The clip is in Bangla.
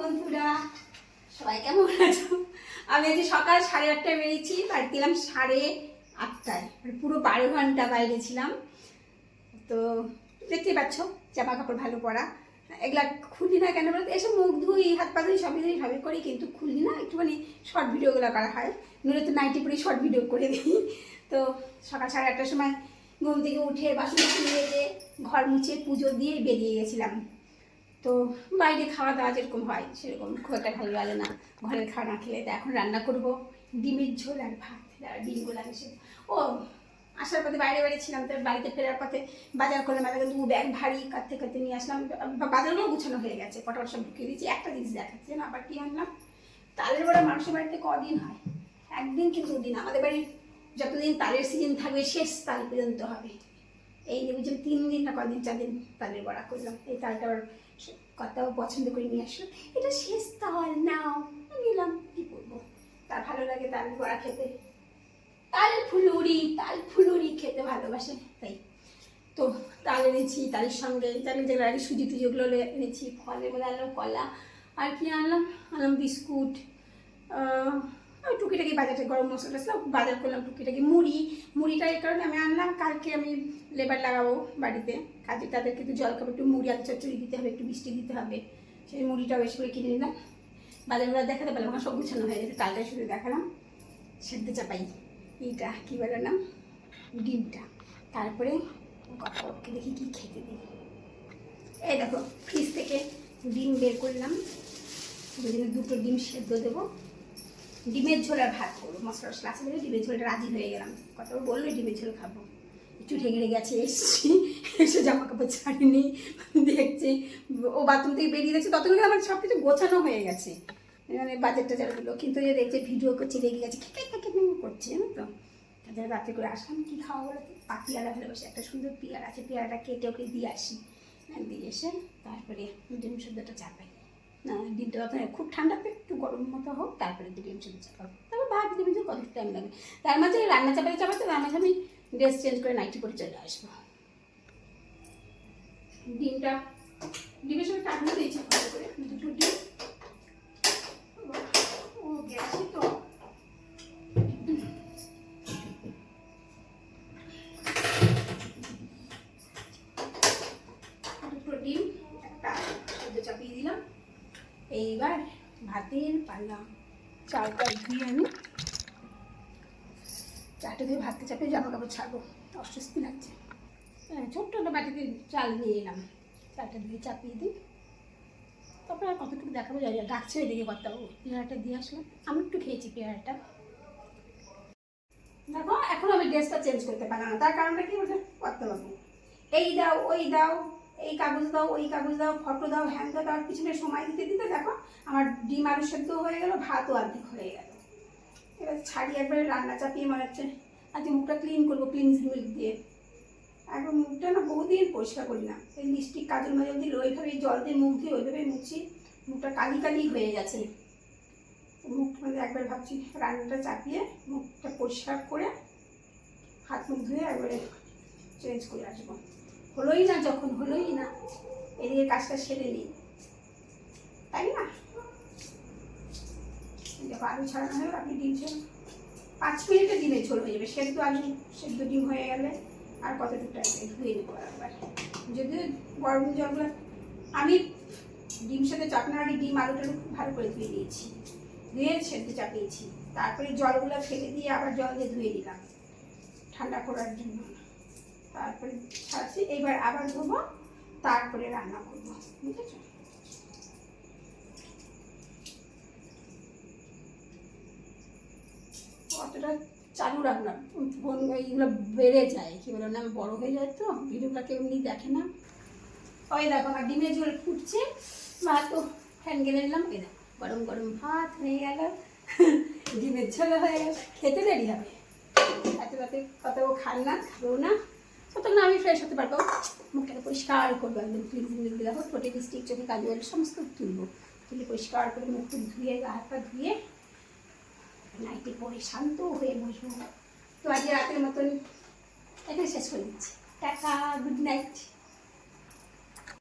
বন্ধুরা, সবাই কেমন আছো? আমি আজকে সকাল সাড়ে আটটায় বেরিয়েছি, বাড়ি দিলাম সাড়ে আটটায় মানে পুরো বারো ঘণ্টা বাইরে ছিলাম। তো দেখতেই পাচ্ছ, জামা কাপড় ভালো পরা। এগুলা খুলি না কেন বলতো? এসে মুখ ধুই, হাত পা ধুই, সবই ধুই, সবই করি, কিন্তু খুলি না। একটুখানি শর্ট ভিডিওগুলো করা হয়। নইলে তো নাইটি পরে শর্ট ভিডিও করে দিই। তো সকাল সাড়ে আটটার সময় ঘুম থেকে উঠে বাসন বাসন মেজে, ঘর মুছে, পুজো দিয়ে বেরিয়ে গেছিলাম। তো বাইরে খাওয়া দাওয়া যেরকম হয়, সেরকম একটা ভালো লাগে না। ঘরের খাওয়া না খেলে তো এখন রান্না করব। ডিমের ঝোল আর ভাত ডিমগুলো আমি সে ও, আসার পথে বাইরে বাইরে ছিলাম, তো বাড়িতে ফেরার পথে বাজার করলাম, বাজারে দু ব্যাগ ভারী কাঁদতে কাঁদতে নিয়ে আসলাম। বাজারগুলো গুছানো হয়ে গেছে পটাপট সব ঢুকিয়ে দিয়েছি, একটা জিনিস দেখাচ্ছে না আবার কি আনলাম? তালের বড়া মানুষের বাড়িতে কদিন হয়? একদিন কি দুদিন। আমাদের বাড়ির যতদিন তালের সিজন থাকবে, শেষ তাল পর্যন্ত হবে। এই বুঝলাম তিন দিন না কদিন চার দিন তালের বড়া করলাম। এই তালটা আবার কর্তাও পছন্দ করে নিয়ে আসলো। এটা শেষ তাল নাও নিলাম কি করব? তার ভালো লাগে তাল বড়া খেতে। তাল ফুলুরি তাল ফুলুরি খেতে ভালোবাসে, তাই। তো তাল এনেছি তালের সঙ্গে। জানি আর কি সুজি টুজি ওগুলো এনেছি। ফলের মধ্যে আনলাম কলা, আর কি আনলাম? আনলাম বিস্কুট ওই টুকিটাকি বাজারে গরম মশলা টসলা বাজার করলাম টুকিটাকি মুড়ি। মুড়িটা এই কারণে আমি আনলাম, কালকে আমি লেবার লাগাবো বাড়িতে। কাজে তাদেরকে একটু জল খাবে, একটু মুড়ি, আলু চচ্চড়ি দিতে হবে, একটু মিষ্টি দিতে হবে। সেই মুড়িটা বেশি করে কিনে নিলাম। বাজারগুলো দেখাতে পারলাম আমার সব গুছানো হয়ে গেছে। তালটা শুধু দেখালাম, সেদ্ধ চাপাই। এইটা, কী বলে নাম? ডিমটা। তারপরে কতকে দেখি কি খেতে দিই। এই দেখো ফ্রিজ থেকে ডিম বের করলাম। দুটো ডিম সেদ্ধ দেবো। ডিমের ঝোল আর ভাত করব মশলা টসলা আছে বলে ডিমের ঝোলটা রাজি হয়ে গেলাম। কত বলল ডিমের ঝোল খাব। একটু ঢেকে গেছে, এসছি। এসে জামা কাপড় ছাড়িনি। দেখছি, ও বাথরুম থেকে বেরিয়ে গেছে। ততক্ষণ আমার সব কিছু গোছানো হয়ে গেছে। মানে বাজেট টাজারগুলো কিন্তু যে দেখছে ভিডিও করছে, রেগে গেছে। খেকে খেকে করছে, জানো তো? তাদের রাতে করে আসলাম, কী খাওয়া বলে তো? পাপিয়ারা ভালোবাসে একটা সুন্দর পেয়ারা আছে। পেয়ারাটা কেটে ওকে দিয়ে আসি। দিয়ে এসে তারপরে ডিম সেদ্ধটা চাপাই না হবে খুব ঠান্ডা, একটু গরম মতো হোক, তারপরে ডিম সেদ্ধ চাপাবো তারপর ভাত ডিম সেদ্ধ কত টাইম লাগে। তার মাঝে রান্না চাপাতে চাপাতে, তার মাঝে আমি ড্রেস চেঞ্জ করে নাইটি পরে চলে আসব। দিনটা ডিমের সঙ্গে কাটিয়ে দিয়েছি ভালো করে দুটো ডিম ও গ্যাসই তো দুটো ডিম একটা সেদ্ধ চাপিয়ে দিলাম এইবার ভাতের পালা চালটা ধুয়ে আমি চালটা ধুয়ে ভাতটা চাপিয়ে জামা কাপড় ছাড়বো। অস্বস্তি লাগছে। হ্যাঁ ছোট্ট একটা বাটিতে চাল নিয়ে এলাম। চালটা ধুয়ে চাপিয়ে দিই। তারপরে আর কতটুকু দেখাবো যাই ডাকছে এদিকে কথা পেয়ারাটা দিয়ে আসলাম। আমি একটু খেয়েছি পেয়ারাটা। দেখো, এখন আমি ড্রেসটা চেঞ্জ করতে পারলাম না। তার কারণটা কি বলছে করতে পারব এই দাও, ওই দাও, এই কাগজ দাও, ওই কাগজ দাও ফটো দাও হ্যান দাও, তার পিছনে সময় দিতে দিতে দেখো আমার ডিম আলু সেদ্ধ হয়ে গেল, ভাতও অর্ধেক হয়ে গেল। এবার ছাড়ি একবারে রান্না চাপিয়ে মনে হচ্ছে, আজকে মুখটা ক্লিন করব ক্লিনজিং মিল্ক দিয়ে। একবার মুখটা না বহুদিন পরিষ্কার করি না। এই লিপস্টিক কাজল মাঝে দিল ওইভাবে জল দিয়ে মুখ দিয়ে ওইভাবে মুছি, মুখটা কালি কালি হয়ে গেছে মুখ মানে একবার ভাবছি রান্নাটা চাপিয়ে মুখটা পরিষ্কার করে হাত মুখ ধুয়ে একবারে চেঞ্জ করে আসব। হলোই না যখন, হলোই না। এদিকে কাজটা সেরে নিই। তাই না? দেখো আলু ছাড়ানো হয়ে আপনি ডিম ছেড়ে পাঁচ মিনিটে ডিমের ঝোল হয়ে যাবে। সেদ্ধ আলু, সেদ্ধ ডিম হয়ে গেলে আর কতটুকু টাইম ধুয়ে নেব একবার। যদি গরম জলগুলো আমি ডিম সাথে চাপনার আগে ডিম আলুটা খুব ভালো করে ধুয়ে দিয়েছি ধুয়ে সেদ্ধ চাপিয়েছি। তারপরে জলগুলো ফেলে দিয়ে আবার জল দিয়ে ধুয়ে দিলাম ঠান্ডা করার জন্য। তারপরে ছাড়ছি। এইবার আবার ধোবো, তারপরে রান্না করব। বুঝেছ? অতটা চালু রাখলাম ফোন এইগুলো বেড়ে যায়, কী বলো না বড় হয়ে যায় তো ভিডিওটা কেউ এমনি দেখে না। ওই দেখো, আমার ডিমের ঝোল ফুটছে। ভাত তো ফ্যান গেলে নিলাম, এই দেখো, গরম গরম ভাত হয়ে গেল। ডিমের ঝোল হয়ে গেল, খেতে দেরি হবে। এত রাতে কত খান না খাবেও না। ততক্ষণ আমি ফ্রেশ হতে পারব। মুখটাকে পরিষ্কার করব একদম ক্লিন দেখো, ঠোঁটে লিপস্টিক চোখে কাজু সমস্ত তুলবো। তুলে পরিষ্কার করে মুখ ধুয়ে, গা হাত পা ধুয়ে নাইটে পরে শান্ত হয়ে বসবো। তো আজকে রাতের মতন এখানে শেষ করে দিচ্ছি। টাকা গুড নাইট